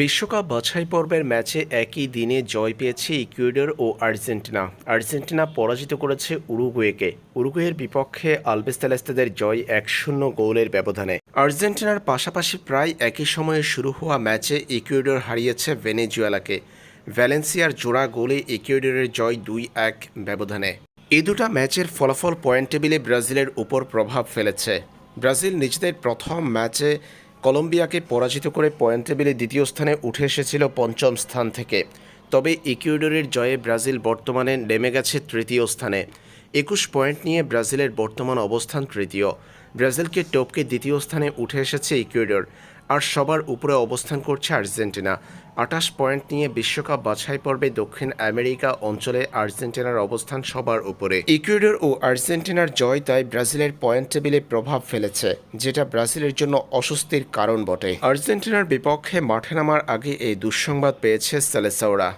বিশ্বকাপ বাছাই পর্বের ম্যাচে একই দিনে জয় পেয়েছে ইকুয়েডর ও আর্জেন্টিনা। আর্জেন্টিনা পরাজিত করেছে উরুগুয়েকে। উরুগুয়ের বিপক্ষে আলবেস্তালেস্তাদের জয় এক শূন্য গোলের ব্যবধানে। আর্জেন্টিনার পাশাপাশি প্রায় একই সময়ে শুরু হওয়া ম্যাচে ইকুয়েডর হারিয়েছে ভেনেজুয়েলাকে। ভ্যালেন্সিয়ার জোড়া গোলে ইকুয়েডরের জয় দুই এক ব্যবধানে। এই দুটা ম্যাচের ফলাফল পয়েন্ট টেবিলে ব্রাজিলের উপর প্রভাব ফেলেছে। ব্রাজিল নিজেদের প্রথম ম্যাচে কলম্বিয়াকে পরাজিত করে পয়েন্ট টেবিলে দ্বিতীয় স্থানে উঠে এসেছিল পঞ্চম স্থান থেকে। তবে ইকুয়েডরের জয়ে ব্রাজিল বর্তমানে নেমে গেছে তৃতীয় স্থানে। একুশ পয়েন্ট নিয়ে ব্রাজিলের বর্তমান অবস্থান তৃতীয়। ব্রাজিলকে টপকে দ্বিতীয় স্থানে উঠে এসেছে ইকুয়েডর। আর সবার উপরে অবস্থান করছে আর্জেন্টিনা। আটাশ পয়েন্ট নিয়ে বিশ্বকাপ বাছাই পর্বে দক্ষিণ আমেরিকা অঞ্চলে আর্জেন্টিনার অবস্থান সবার উপরে। ইকুয়েডর ও আর্জেন্টিনার জয় তাই ব্রাজিলের পয়েন্ট টেবিলে প্রভাব ফেলেছে, যেটা ব্রাজিলের জন্য অস্বস্তির কারণ বটে। আর্জেন্টিনার বিপক্ষে মাঠে নামার আগে এই দুঃসংবাদ পেয়েছে সেলেসাওরা।